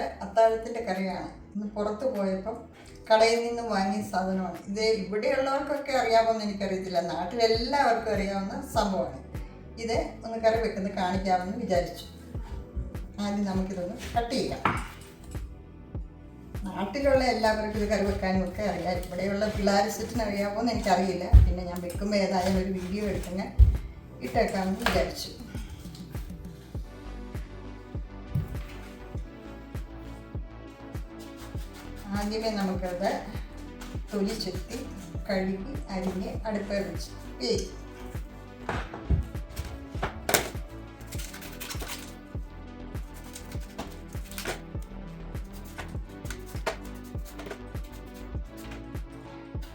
നമ്മുടെ അത്താഴത്തിന്റെ കറിയാണ്. ഇന്ന് പുറത്ത് പോയപ്പം കടയിൽ നിന്ന് വാങ്ങിയ സാധനമാണ്. ഇത് ഇവിടെയുള്ളവർക്കൊക്കെ അറിയാമെന്ന് എനിക്കറിയത്തില്ല. നാട്ടിലെല്ലാവർക്കും അറിയാവുന്ന സംഭവമാണ്. ഇത് ഒന്ന് കറി വെക്കുന്ന കാണിക്കാമെന്ന് വിചാരിച്ചു. ആദ്യം നമുക്കിതൊന്ന് കട്ട് ചെയ്യാം. നാട്ടിലുള്ള എല്ലാവർക്കും ഇത് കറി വെക്കാനും ഒക്കെ അറിയാം. ഇവിടെയുള്ള പിള്ളേർ സെറ്റിന് അറിയാമോ എന്ന് എനിക്കറിയില്ല. പിന്നെ ഞാൻ വെക്കുമ്പോൾ ഏതായാലും ഒരു വീഡിയോ എടുക്കുന്ന ഇട്ടേക്കാമെന്ന് വിചാരിച്ചു. ആദ്യമേ നമുക്കത് തൊലി ചെത്തി കഴുകി അരിഞ്ഞ് അടുപ്പ് വെച്ച്.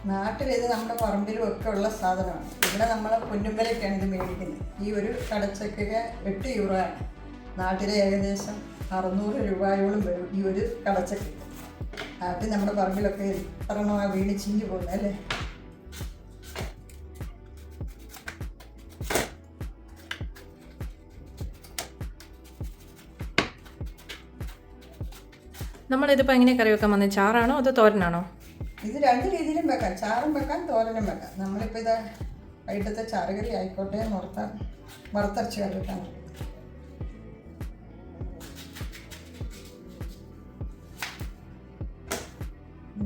വേവിക്കും നമ്മുടെ പറമ്പിലും ഒക്കെ ഉള്ള സാധനമാണ്. ഇവിടെ നമ്മൾ പൊന്നുമ്പലൊക്കെയാണ് ഇത് മേടിക്കുന്നത്. ഈ ഒരു കടച്ചക്ക എട്ട് യൂറോ ആണ് നാട്ടിലെ ഏകദേശം അറുന്നൂറ് രൂപയോളം വരും ഈ ഒരു കടച്ചക്ക. നാട്ടിൽ നമ്മുടെ പറമ്പിലൊക്കെ ആ വീണ് ചീഞ്ഞു പോകുന്നത് അല്ലേ? നമ്മളിതിപ്പോൾ എങ്ങനെ കറി വെക്കാൻ വന്നത് ചാറാണോ അതോ തോരനാണോ? ഇത് രണ്ട് രീതിയിലും വെക്കാം. ചാറും വെക്കാം തോരനും വെക്കാം. നമ്മളിപ്പോൾ ഇത് വൈകിട്ടത്തെ ചാറുകറി ആയിക്കോട്ടെ വറുത്ത വറുത്തരച്ച് കറി വെക്കാൻ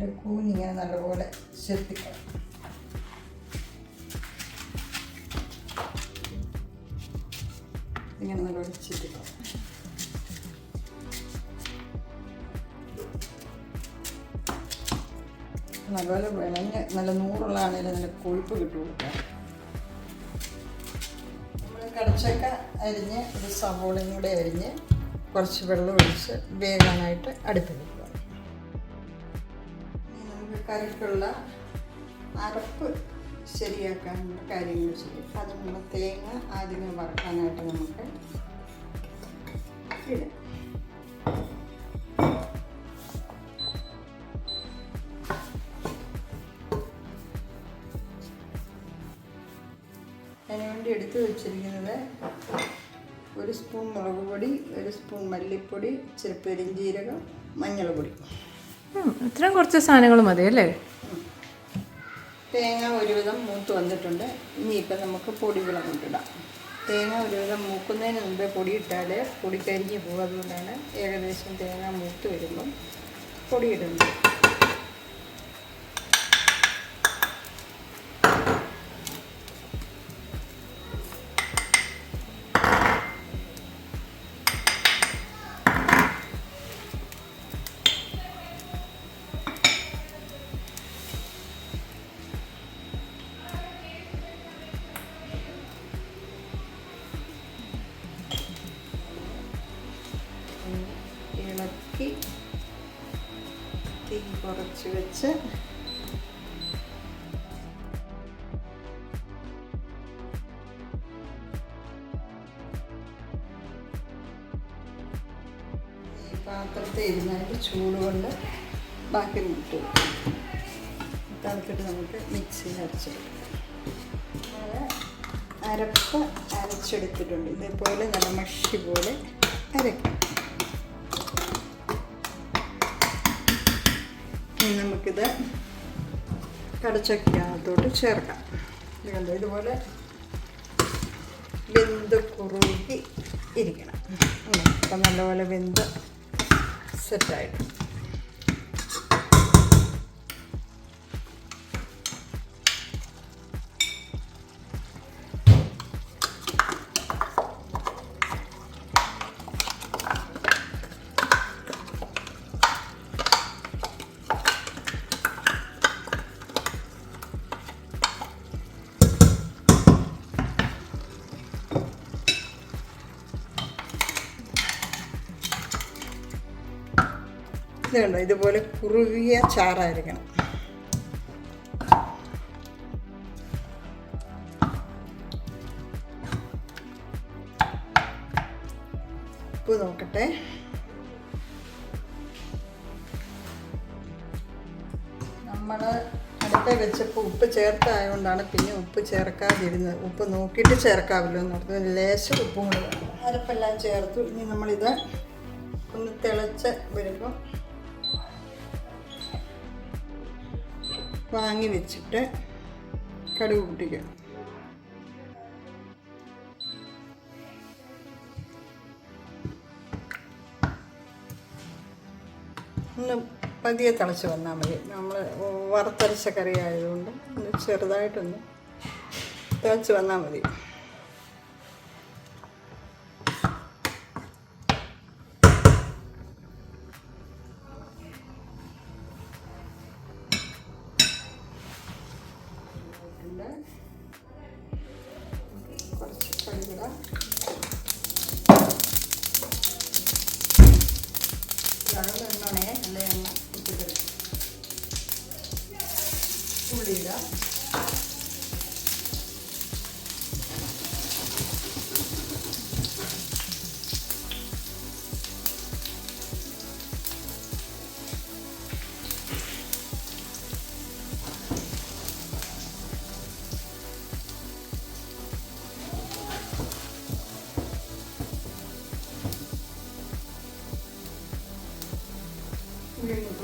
നോക്കും ഇങ്ങനെ നല്ലപോലെ ചെത്തിക്കണം ഇങ്ങനെ നല്ലപോലെ ചെത്തിക്കണം നല്ലപോലെ വിളഞ്ഞ് നല്ല നൂറുള്ളതാണെങ്കിലും നല്ല കൊഴുപ്പ് കിട്ടുള്ളൂ നമ്മൾ കടച്ചക്ക അരിഞ്ഞ് ഒരു സവോളയും കൂടെ അരിഞ്ഞ് കുറച്ച് വെള്ളം ഒഴിച്ച് വേകാനായിട്ട് അടുപ്പിടും കറിക്കുള്ള അരപ്പ് ശരിയാക്കാനുള്ള കാര്യങ്ങൾ ചെയ്യും. അതിനുള്ള തേങ്ങ ആദ്യം വറക്കാനായിട്ട് നമുക്ക് ഇടാം. അതിന് എടുത്തു വെച്ചിരിക്കുന്നത് ഒരു സ്പൂൺ മുളക് പൊടി ഒരു സ്പൂൺ മല്ലിപ്പൊടി ഇച്ചിരി മഞ്ഞൾപ്പൊടി. ഇത്രയും കുറച്ച് സാധനങ്ങൾ മതി അല്ലേ? തേങ്ങ ഒരുവിധം മൂത്ത് വന്നിട്ടുണ്ട്. ഇനി ഇപ്പം നമുക്ക് പൊടി കൊണ്ടിടാം. തേങ്ങ ഒരുവിധം മൂക്കുന്നതിന് മുമ്പേ പൊടി ഇട്ടാൽ പൊടി കരിഞ്ഞ് പോകുന്നതുകൊണ്ടാണ് ഏകദേശം തേങ്ങ മൂത്ത് വരുമ്പം പൊടിയിടുന്നത്. കുറച്ച് വെച്ച്. പാത്രത്തെ ഇരുന്നായിട്ട് ചൂട് കൊണ്ട് ബാക്കി മുട്ട് തണുത്തിട്ട് നമുക്ക് മിക്സിയിൽ അരച്ചെടുക്കാം. അരപ്പ് അരച്ചെടുത്തിട്ടുണ്ട്. ഇതേപോലെ നല്ല മഷി പോലെ അരക്കാം നമുക്കിത് കടച്ചക്കകത്തോട്ട് ചേർക്കാം. കണ്ടോ ഇതുപോലെ വെന്ത് കുറുകി ഇരിക്കണം. അപ്പം നല്ലപോലെ വെന്ത് സെറ്റായിട്ട് ഇത് കണ്ടോ ഇതുപോലെ കുറുകിയ ചാറായിരിക്കണം. ഉപ്പ് നോക്കട്ടെ. നമ്മൾ അടുത്ത വെച്ചപ്പോൾ ഉപ്പ് ചേർത്തായതുകൊണ്ടാണ് പിന്നെ ഉപ്പ് ചേർക്കാതിരുന്നത്. ഉപ്പ് നോക്കിയിട്ട് ചേർക്കാമല്ലോ എന്ന് ഓർത്ത് ലേശം ഉപ്പും കൂടെ. അരപ്പെല്ലാം ചേർത്തു. ഇനി നമ്മളിത് ഒന്ന് തിളച്ച് വരുമ്പോൾ വാങ്ങി വെച്ചിട്ട് കടുക് പൊട്ടിക്കുക ഒന്ന് പതിയെ തിളച്ച് വന്നാൽ മതി. നമ്മൾ വറുത്തരച്ച കറി ആയതുകൊണ്ട് ഒന്ന് ചെറുതായിട്ടൊന്ന് തിളച്ച് വന്നാൽ മതി. பண்ணோடனே வெள்ளையம் விட்டுக்கிறது உள்ளிடா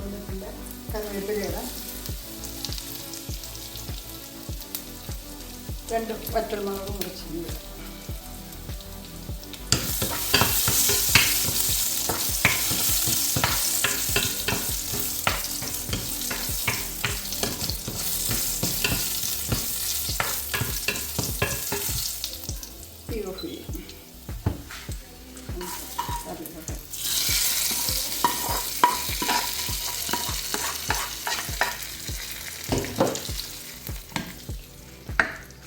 കൊണ്ടിട്ടുണ്ട് കറിവേപ്പിലയിടാം രണ്ട് വറ്റൽമുളക് മുറിച്ചിട്ടുണ്ട്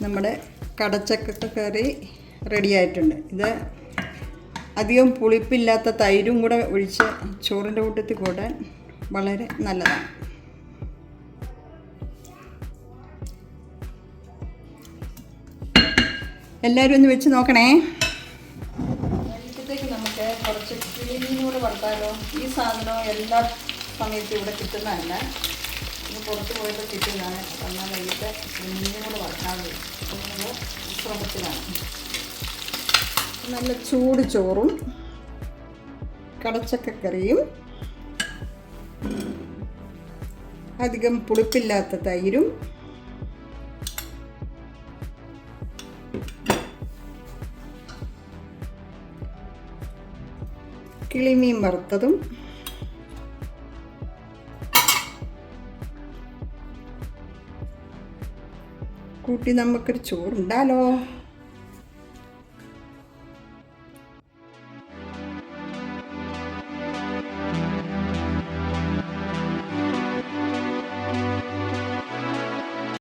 നമ്മുടെ കടച്ചക്ക കറി റെഡി ആയിട്ടുണ്ട്. ഇത് അധികം പുളിപ്പില്ലാത്ത തൈരും കൂടെ ഒഴിച്ച് ചോറിന്റെ കൂട്ടത്തിൽ കൂടാൻ വളരെ നല്ലതാണ്. എല്ലാവരും ഒന്ന് വെച്ച് നോക്കണേ. വൈകിട്ടത്തേക്ക് നമുക്ക് കുറച്ച് കിളിമീൻ കൂടെ വറുത്താലോ? ഈ സാധനം എല്ലാ സമയത്തും ഇവിടെ കിട്ടുന്നതല്ല. പുറത്ത് പോയപ്പോൾ കിട്ടുന്നതാണ് എന്നാൽ വൈകിട്ട് കിളിമീനും കൂടെ നമ്മൾ ശ്രമത്തിലാണ് നല്ല ചൂട് ചോറും കടച്ചക്കക്കറിയും അധികം പുളിപ്പില്ലാത്ത തൈരും. കിളിമീൻ വറുത്തതും. കൂട്ടി നമുക്കൊരു ചോറുണ്ടാലോ?